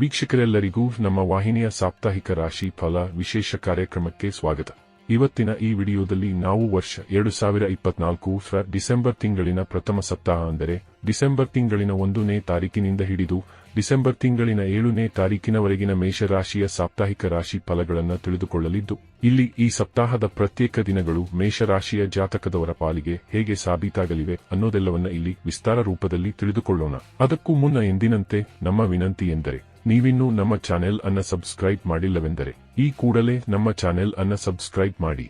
ವೀಕ್ಷಕರೆಲ್ಲರಿಗೂ ನಮ್ಮ ವಾಹಿನಿಯ ಸಾಪ್ತಾಹಿಕ ರಾಶಿ ಫಲ ವಿಶೇಷ ಕಾರ್ಯಕ್ರಮಕ್ಕೆ ಸ್ವಾಗತ. ಇವತ್ತಿನ ಈ ವಿಡಿಯೋದಲ್ಲಿ ನಾವು ವರ್ಷ ಎರಡು ಸಾವಿರ ಇಪ್ಪತ್ನಾಲ್ಕು ರ ಡಿಸೆಂಬರ್ ತಿಂಗಳಿನ ಪ್ರಥಮ ಸಪ್ತಾಹ ಅಂದರೆ ಡಿಸೆಂಬರ್ ತಿಂಗಳಿನ ಒಂದನೇ ತಾರೀಕಿನಿಂದ ಹಿಡಿದು ಡಿಸೆಂಬರ್ ತಿಂಗಳಿನ ಏಳನೇ ತಾರೀಕಿನವರೆಗಿನ ಮೇಷರಾಶಿಯ ಸಾಪ್ತಾಹಿಕ ರಾಶಿ ಫಲಗಳನ್ನು ತಿಳಿದುಕೊಳ್ಳಲಿದ್ದು, ಇಲ್ಲಿ ಈ ಸಪ್ತಾಹದ ಪ್ರತ್ಯೇಕ ದಿನಗಳು ಮೇಷರಾಶಿಯ ಜಾತಕದವರ ಪಾಲಿಗೆ ಹೇಗೆ ಸಾಬೀತಾಗಲಿವೆ ಅನ್ನೋದೆಲ್ಲವನ್ನ ಇಲ್ಲಿ ವಿಸ್ತಾರ ರೂಪದಲ್ಲಿ ತಿಳಿದುಕೊಳ್ಳೋಣ. ಅದಕ್ಕೂ ಮುನ್ನ ಎಂದಿನಂತೆ ನಮ್ಮ ವಿನಂತಿ ಎಂದರೆ ನೀವಿನ್ನೂ ನಮ್ಮ ಚಾನೆಲ್ ಅನ್ನ ಸಬ್ಸ್ಕ್ರೈಬ್ ಮಾಡಿಲ್ಲವೆಂದರೆ, ಈ ಕೂಡಲೇ ನಮ್ಮ ಚಾನೆಲ್ ಅನ್ನ ಸಬ್ಸ್ಕ್ರೈಬ್ ಮಾಡಿ.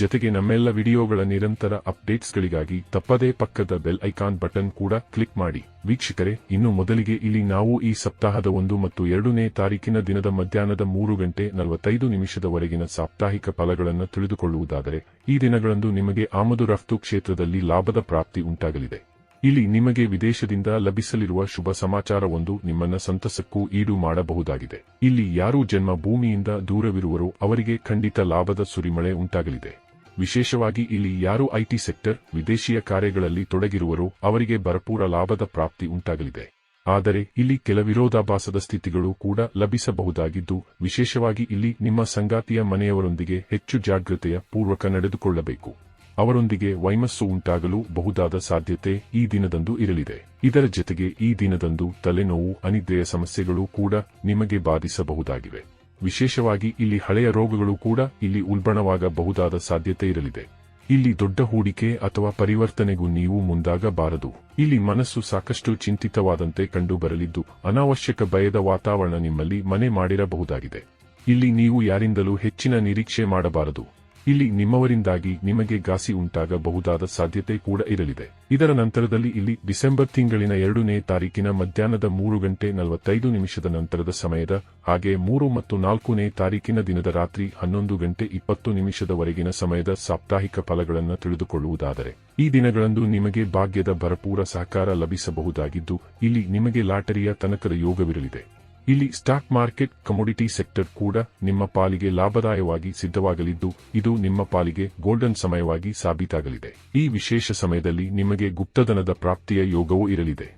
ಜೊತೆಗೆ ನಮ್ಮೆಲ್ಲ ವಿಡಿಯೋಗಳ ನಿರಂತರ ಅಪ್ಡೇಟ್ಸ್ಗಳಿಗಾಗಿ ತಪ್ಪದೇ ಪಕ್ಕದ ಬೆಲ್ ಐಕಾನ್ ಬಟನ್ ಕೂಡ ಕ್ಲಿಕ್ ಮಾಡಿ. ವೀಕ್ಷಕರೇ, ಇನ್ನು ಮೊದಲಿಗೆ ಇಲ್ಲಿ ನಾವು ಈ ಸಪ್ತಾಹದ ಒಂದು ಮತ್ತು ಎರಡನೇ ತಾರೀಕಿನ ದಿನದ ಮಧ್ಯಾಹ್ನದ ಮೂರು ಗಂಟೆ ನಲವತ್ತೈದು ನಿಮಿಷದವರೆಗಿನ ಸಾಪ್ತಾಹಿಕ ಫಲಗಳನ್ನು ತಿಳಿದುಕೊಳ್ಳುವುದಾದರೆ, ಈ ದಿನಗಳಂದು ನಿಮಗೆ ಆಮದು ರಫ್ತು ಕ್ಷೇತ್ರದಲ್ಲಿ ಲಾಭದ ಪ್ರಾಪ್ತಿ ಉಂಟಾಗಲಿದೆ. ಇಲ್ಲಿ ನಿಮಗೆ ವಿದೇಶದಿಂದ ಲಭಿಸಲಿರುವ ಶುಭ ಸಮಾಚಾರವೊಂದು ನಿಮ್ಮನ್ನ ಸಂತಸಕ್ಕೂ ಈಡು ಮಾಡಬಹುದಾಗಿದೆ. ಇಲ್ಲಿ ಯಾರು ಜನ್ಮ ಭೂಮಿಯಿಂದ ದೂರವಿರುವರೋ ಅವರಿಗೆ ಖಂಡಿತ ಲಾಭದ ಸುರಿಮಳೆ ಉಂಟಾಗಲಿದೆ. ವಿಶೇಷವಾಗಿ ಇಲ್ಲಿ ಯಾರು ಐಟಿ ಸೆಕ್ಟರ್, ವಿದೇಶೀಯ ಕಾರ್ಯಗಳಲ್ಲಿ ತೊಡಗಿರುವರೋ ಅವರಿಗೆ ಭರಪೂರ ಲಾಭದ ಪ್ರಾಪ್ತಿ ಉಂಟಾಗಲಿದೆ. ಆದರೆ ಇಲ್ಲಿ ಕೆಲ ವಿರೋಧಾಭಾಸದ ಸ್ಥಿತಿಗಳು ಕೂಡ ಲಭಿಸಬಹುದಾಗಿದ್ದು, ವಿಶೇಷವಾಗಿ ಇಲ್ಲಿ ನಿಮ್ಮ ಸಂಗಾತಿಯ ಮನೆಯವರೊಂದಿಗೆ ಹೆಚ್ಚು ಜಾಗೃತೆಯ ಪೂರ್ವಕ ನಡೆದುಕೊಳ್ಳಬೇಕು. ಅವರೊಂದಿಗೆ ವೈಮಸ್ಸು ಉಂಟಾಗಲು ಬಹುದಾದ ಸಾಧ್ಯತೆ ಈ ದಿನದಂದು ಇರಲಿದೆ. ಇದರ ಜೊತೆಗೆ ಈ ದಿನದಂದು ತಲೆನೋವು, ಅನಿದ್ರೆಯ ಸಮಸ್ಯೆಗಳು ಕೂಡ ನಿಮಗೆ ಬಾಧಿಸಬಹುದಾಗಿವೆ. ವಿಶೇಷವಾಗಿ ಇಲ್ಲಿ ಹಳೆಯ ರೋಗಗಳು ಕೂಡ ಇಲ್ಲಿ ಉಲ್ಬಣವಾಗಬಹುದಾದ ಸಾಧ್ಯತೆ ಇರಲಿದೆ. ಇಲ್ಲಿ ದೊಡ್ಡ ಹೂಡಿಕೆ ಅಥವಾ ಪರಿವರ್ತನೆಗೂ ನೀವು ಮುಂದಾಗಬಾರದು. ಇಲ್ಲಿ ಮನಸ್ಸು ಸಾಕಷ್ಟು ಚಿಂತಿತವಾದಂತೆ ಕಂಡುಬರಲಿದ್ದು, ಅನಾವಶ್ಯಕ ಭಯದ ವಾತಾವರಣ ನಿಮ್ಮಲ್ಲಿ ಮನೆ ಮಾಡಿರಬಹುದಾಗಿದೆ. ಇಲ್ಲಿ ನೀವು ಯಾರಿಂದಲೂ ಹೆಚ್ಚಿನ ನಿರೀಕ್ಷೆ ಮಾಡಬಾರದು. ಇಲ್ಲಿ ನಿಮ್ಮವರಿಂದಾಗಿ ನಿಮಗೆ ಗಾಸಿ ಉಂಟಾಗಬಹುದಾದ ಸಾಧ್ಯತೆ ಕೂಡ ಇರಲಿದೆ. ಇದರ ನಂತರದಲ್ಲಿ ಇಲ್ಲಿ ಡಿಸೆಂಬರ್ ತಿಂಗಳಿನ ಎರಡನೇ ತಾರೀಕಿನ ಮಧ್ಯಾಹ್ನದ ಮೂರು ಗಂಟೆ ನಲವತ್ತೈದು ನಿಮಿಷದ ನಂತರದ ಸಮಯದ ಹಾಗೆ ಮೂರು ಮತ್ತು ನಾಲ್ಕನೇ ತಾರೀಕಿನ ದಿನದ ರಾತ್ರಿ ಹನ್ನೊಂದು ಗಂಟೆ ಇಪ್ಪತ್ತು ನಿಮಿಷದವರೆಗಿನ ಸಮಯದ ಸಾಪ್ತಾಹಿಕ ಫಲಗಳನ್ನು ತಿಳಿದುಕೊಳ್ಳುವುದಾದರೆ, ಈ ದಿನಗಳಂದು ನಿಮಗೆ ಭಾಗ್ಯದ ಭರಪೂರ ಸಹಕಾರ ಲಭಿಸಬಹುದಾಗಿದ್ದು, ಇಲ್ಲಿ ನಿಮಗೆ ಲಾಟರಿಯ ತನಕದ ಯೋಗವಿರಲಿದೆ. ಇಲ್ಲಿ ಸ್ಟಾಕ್ ಮಾರ್ಕೆಟ್ ಕಮೋಡಿಟಿ ಸೆಕ್ಟರ್ ಕೂಡ ನಿಮ್ಮ ಪಾಲಿಗೆ ಲಾಭದಾಯವಾಗಿ ಸಿದ್ಧವಾಗಲಿದ್ದು, ಇದು ನಿಮ್ಮ ಪಾಲಿಗೆ ಗೋಲ್ಡನ್ ಸಮಯವಾಗಿ ಸಾಬೀತಾಗಲಿದೆ. ಈ ವಿಶೇಷ ಸಮಯದಲ್ಲಿ ನಿಮಗೆ ಗುಪ್ತಧನದ ಪ್ರಾಪ್ತಿಯ ಯೋಗವೂ ಇರಲಿದೆ.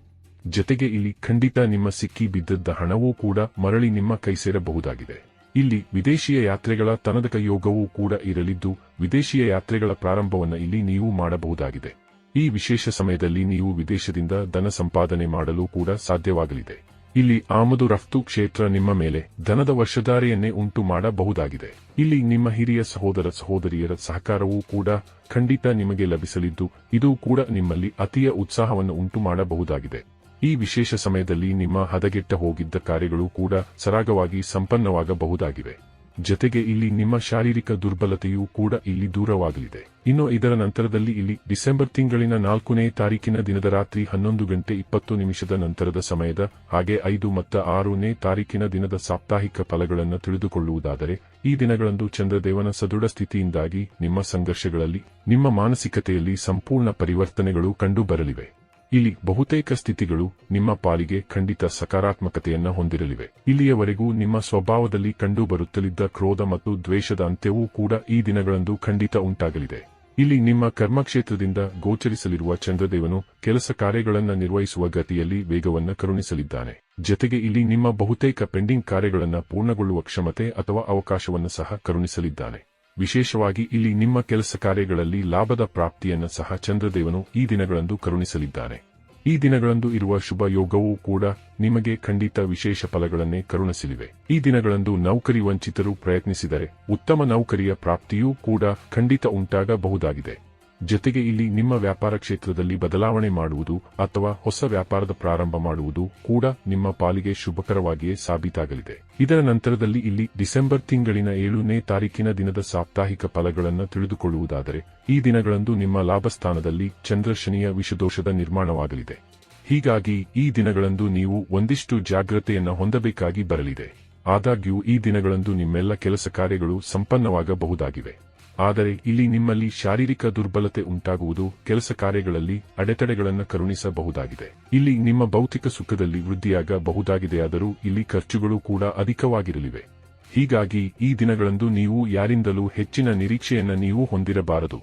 ಜತೆಗೆ ಇಲ್ಲಿ ಖಂಡಿತ ನಿಮ್ಮ ಸಿಕ್ಕಿ ಬಿದ್ದದ್ದ ಹಣವೂ ಕೂಡ ಮರಳಿ ನಿಮ್ಮ ಕೈ ಸೇರಬಹುದಾಗಿದೆ. ಇಲ್ಲಿ ವಿದೇಶಿಯ ಯಾತ್ರೆಗಳ ತನದಕ ಯೋಗವೂ ಕೂಡ ಇರಲಿದ್ದು, ವಿದೇಶಿಯ ಯಾತ್ರೆಗಳ ಪ್ರಾರಂಭವನ್ನು ಇಲ್ಲಿ ನೀವು ಮಾಡಬಹುದಾಗಿದೆ. ಈ ವಿಶೇಷ ಸಮಯದಲ್ಲಿ ನೀವು ವಿದೇಶದಿಂದ ಧನ ಸಂಪಾದನೆ ಮಾಡಲು ಕೂಡ ಸಾಧ್ಯವಾಗಲಿದೆ. ಇಲ್ಲಿ ಆಮದು ರಫ್ತು ಕ್ಷೇತ್ರ ನಿಮ್ಮ ಮೇಲೆ ಧನದ ವರ್ಷಧಾರೆಯನ್ನೇ ಉಂಟು ಮಾಡಬಹುದಾಗಿದೆ. ಇಲ್ಲಿ ನಿಮ್ಮ ಹಿರಿಯ ಸಹೋದರ ಸಹೋದರಿಯರ ಸಹಕಾರವೂ ಕೂಡ ಖಂಡಿತ ನಿಮಗೆ ಲಭಿಸಲಿದ್ದು, ಇದು ಕೂಡ ನಿಮ್ಮಲ್ಲಿ ಅತಿಯ ಉತ್ಸಾಹವನ್ನು ಉಂಟು ಮಾಡಬಹುದಾಗಿದೆ. ಈ ವಿಶೇಷ ಸಮಯದಲ್ಲಿ ನಿಮ್ಮ ಹದಗೆಟ್ಟ ಹೋಗಿದ್ದ ಕಾರ್ಯಗಳು ಕೂಡ ಸರಾಗವಾಗಿ ಸಂಪನ್ನವಾಗಬಹುದಾಗಿವೆ. ಜೊತೆಗೆ ಇಲ್ಲಿ ನಿಮ್ಮ ಶಾರೀರಿಕ ದುರ್ಬಲತೆಯೂ ಕೂಡ ಇಲ್ಲಿ ದೂರವಾಗಲಿದೆ. ಇನ್ನು ಇದರ ನಂತರದಲ್ಲಿ ಇಲ್ಲಿ ಡಿಸೆಂಬರ್ ತಿಂಗಳಿನ ನಾಲ್ಕನೇ ತಾರೀಕಿನ ದಿನದ ರಾತ್ರಿ ಹನ್ನೊಂದು ಗಂಟೆ ಇಪ್ಪತ್ತು ನಿಮಿಷದ ನಂತರದ ಸಮಯದ ಹಾಗೆ ಐದು ಮತ್ತು ಆರನೇ ತಾರೀಕಿನ ದಿನದ ಸಾಪ್ತಾಹಿಕ ಫಲಗಳನ್ನು ತಿಳಿದುಕೊಳ್ಳುವುದಾದರೆ, ಈ ದಿನಗಳಂದು ಚಂದ್ರದೇವನ ಸದೃಢ ಸ್ಥಿತಿಯಿಂದಾಗಿ ನಿಮ್ಮ ಸಂಘರ್ಷಗಳಲ್ಲಿ, ನಿಮ್ಮ ಮಾನಸಿಕತೆಯಲ್ಲಿ ಸಂಪೂರ್ಣ ಪರಿವರ್ತನೆಗಳು ಕಂಡುಬರಲಿವೆ. ಇಲ್ಲಿ ಬಹುತೇಕ ಸ್ಥಿತಿಗಳು ನಿಮ್ಮ ಪಾಲಿಗೆ ಖಂಡಿತ ಸಕಾರಾತ್ಮಕತೆಯನ್ನು ಹೊಂದಿರಲಿವೆ. ಇಲ್ಲಿಯವರೆಗೂ ನಿಮ್ಮ ಸ್ವಭಾವದಲ್ಲಿ ಕಂಡುಬರುತ್ತಲಿದ್ದ ಕ್ರೋಧ ಮತ್ತು ದ್ವೇಷದ ಅಂತ್ಯವೂ ಕೂಡ ಈ ದಿನಗಳಂದು ಖಂಡಿತ ಉಂಟಾಗಲಿದೆ. ಇಲ್ಲಿ ನಿಮ್ಮ ಕರ್ಮಕ್ಷೇತ್ರದಿಂದ ಗೋಚರಿಸಲಿರುವ ಚಂದ್ರದೇವನು ಕೆಲಸ ಕಾರ್ಯಗಳನ್ನು ನಿರ್ವಹಿಸುವ ಗತಿಯಲ್ಲಿ ವೇಗವನ್ನು ಕರುಣಿಸಲಿದ್ದಾನೆ. ಜೊತೆಗೆ ಇಲ್ಲಿ ನಿಮ್ಮ ಬಹುತೇಕ ಪೆಂಡಿಂಗ್ ಕಾರ್ಯಗಳನ್ನು ಪೂರ್ಣಗೊಳ್ಳುವ ಕ್ಷಮತೆ ಅಥವಾ ಅವಕಾಶವನ್ನು ಸಹ ಕರುಣಿಸಲಿದ್ದಾನೆ. ವಿಶೇಷವಾಗಿ ಇಲ್ಲಿ ನಿಮ್ಮ ಕೆಲಸ ಕಾರ್ಯಗಳಲ್ಲಿ ಲಾಭದ ಪ್ರಾಪ್ತಿಯನ್ನು ಸಹ ಚಂದ್ರದೇವನು ಈ ದಿನಗಳಂದು ಕರುಣಿಸಲಿದ್ದಾನೆ. ಈ ದಿನಗಳಂದು ಇರುವ ಶುಭ ಯೋಗವೂ ಕೂಡ ನಿಮಗೆ ಖಂಡಿತ ವಿಶೇಷ ಫಲಗಳನ್ನೇ ಕರುಣಿಸಲಿವೆ. ಈ ದಿನಗಳಂದು ನೌಕರಿ ವಂಚಿತರು ಪ್ರಯತ್ನಿಸಿದರೆ ಉತ್ತಮ ನೌಕರಿಯ ಪ್ರಾಪ್ತಿಯೂ ಕೂಡ ಖಂಡಿತ ಉಂಟಾಗಬಹುದಾಗಿದೆ. ಜೊತೆಗೆ ಇಲ್ಲಿ ನಿಮ್ಮ ವ್ಯಾಪಾರ ಕ್ಷೇತ್ರದಲ್ಲಿ ಬದಲಾವಣೆ ಮಾಡುವುದು ಅಥವಾ ಹೊಸ ವ್ಯಾಪಾರದ ಪ್ರಾರಂಭ ಮಾಡುವುದು ಕೂಡ ನಿಮ್ಮ ಪಾಲಿಗೆ ಶುಭಕರವಾಗಿಯೇ ಸಾಬೀತಾಗಲಿದೆ. ಇದರ ನಂತರದಲ್ಲಿ ಇಲ್ಲಿ ಡಿಸೆಂಬರ್ ತಿಂಗಳಿನ ಏಳನೇ ತಾರೀಕಿನ ದಿನದ ಸಾಪ್ತಾಹಿಕ ಫಲಗಳನ್ನು ತಿಳಿದುಕೊಳ್ಳುವುದಾದರೆ ಈ ದಿನಗಳಂದು ನಿಮ್ಮ ಲಾಭಸ್ಥಾನದಲ್ಲಿ ಚಂದ್ರಶನಿಯ ವಿಷದೋಷದ ನಿರ್ಮಾಣವಾಗಲಿದೆ. ಹೀಗಾಗಿ ಈ ದಿನಗಳಂದು ನೀವು ಒಂದಿಷ್ಟು ಜಾಗ್ರತೆಯನ್ನು ಹೊಂದಬೇಕಾಗಿ ಬರಲಿದೆ. ಆದಾಗ್ಯೂ ಈ ದಿನಗಳಂದು ನಿಮ್ಮೆಲ್ಲ ಕೆಲಸ ಕಾರ್ಯಗಳು ಸಂಪನ್ನವಾಗಬಹುದಾಗಿವೆ. ಆದರೆ ಇಲ್ಲಿ ನಿಮ್ಮಲ್ಲಿ ಶಾರೀರಿಕ ದುರ್ಬಲತೆ ಉಂಟಾಗುವುದು ಕೆಲಸ ಕಾರ್ಯಗಳಲ್ಲಿ ಅಡೆತಡೆಗಳನ್ನು ಕರುಣಿಸಬಹುದಾಗಿದೆ. ಇಲ್ಲಿ ನಿಮ್ಮ ಭೌತಿಕ ಸುಖದಲ್ಲಿ ವೃದ್ಧಿಯಾಗಬಹುದಾಗಿದೆಯಾದರೂ ಇಲ್ಲಿ ಖರ್ಚುಗಳು ಕೂಡ ಅಧಿಕವಾಗಿರಲಿವೆ. ಹೀಗಾಗಿ ಈ ದಿನಗಳಂದು ನೀವು ಯಾರಿಂದಲೂ ಹೆಚ್ಚಿನ ನಿರೀಕ್ಷೆಯನ್ನು ನೀವು ಹೊಂದಿರಬಾರದು.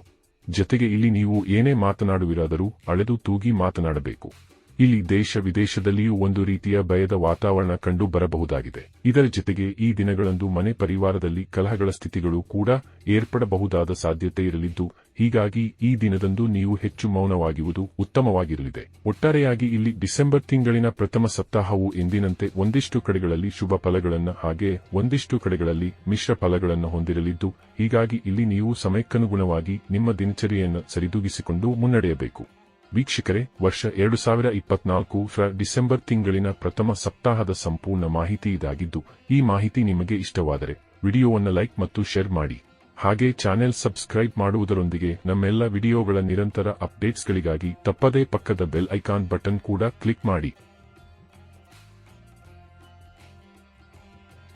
ಜತೆಗೆ ಇಲ್ಲಿ ನೀವು ಏನೇ ಮಾತನಾಡುವಿರಾದರೂ ಅಳೆದು ತೂಗಿ ಮಾತನಾಡಬೇಕು. ಇಲ್ಲಿ ದೇಶ ವಿದೇಶದಲ್ಲಿಯೂ ಒಂದು ರೀತಿಯ ಭಯದ ವಾತಾವರಣ ಕಂಡು ಬರಬಹುದಾಗಿದೆ. ಇದರ ಜೊತೆಗೆ ಈ ದಿನಗಳಂದು ಮನೆ ಪರಿವಾರದಲ್ಲಿ ಕಲಹಗಳ ಸ್ಥಿತಿಗಳು ಕೂಡ ಏರ್ಪಡಬಹುದಾದ ಸಾಧ್ಯತೆ ಇರಲಿದ್ದು, ಹೀಗಾಗಿ ಈ ದಿನದಂದು ನೀವು ಹೆಚ್ಚು ಮೌನವಾಗಿರುವುದು ಉತ್ತಮವಾಗಿರಲಿದೆ. ಒಟ್ಟಾರೆಯಾಗಿ ಇಲ್ಲಿ ಡಿಸೆಂಬರ್ ತಿಂಗಳಿನ ಪ್ರಥಮ ಸಪ್ತಾಹವು ಎಂದಿನಂತೆ ಒಂದಿಷ್ಟು ಕಡೆಗಳಲ್ಲಿ ಶುಭ ಫಲಗಳನ್ನು ಹಾಗೆ ಒಂದಿಷ್ಟು ಕಡೆಗಳಲ್ಲಿ ಮಿಶ್ರ ಫಲಗಳನ್ನು ಹೊಂದಿರಲಿದ್ದು, ಹೀಗಾಗಿ ಇಲ್ಲಿ ನೀವು ಸಮಯಕ್ಕನುಗುಣವಾಗಿ ನಿಮ್ಮ ದಿನಚರಿಯನ್ನು ಸರಿದೂಗಿಸಿಕೊಂಡು ಮುನ್ನಡೆಯಬೇಕು. ವೀಕ್ಷಕರೇ, ವರ್ಷ ಎರಡು ಸಾವಿರ ಇಪ್ಪತ್ನಾಲ್ಕು ರ ಡಿಸೆಂಬರ್ ತಿಂಗಳಿನ ಪ್ರಥಮ ಸಪ್ತಾಹದ ಸಂಪೂರ್ಣ ಮಾಹಿತಿ ಇದಾಗಿದ್ದು, ಈ ಮಾಹಿತಿ ನಿಮಗೆ ಇಷ್ಟವಾದರೆ ವಿಡಿಯೋವನ್ನು ಲೈಕ್ ಮತ್ತು ಶೇರ್ ಮಾಡಿ. ಹಾಗೆ ಚಾನೆಲ್ ಸಬ್ಸ್ಕ್ರೈಬ್ ಮಾಡುವುದರೊಂದಿಗೆ ನಮ್ಮೆಲ್ಲ ವಿಡಿಯೋಗಳ ನಿರಂತರ ಅಪ್ಡೇಟ್ಸ್ಗಳಿಗಾಗಿ ತಪ್ಪದೇ ಪಕ್ಕದ ಬೆಲ್ ಐಕಾನ್ ಬಟನ್ ಕೂಡ ಕ್ಲಿಕ್ ಮಾಡಿ.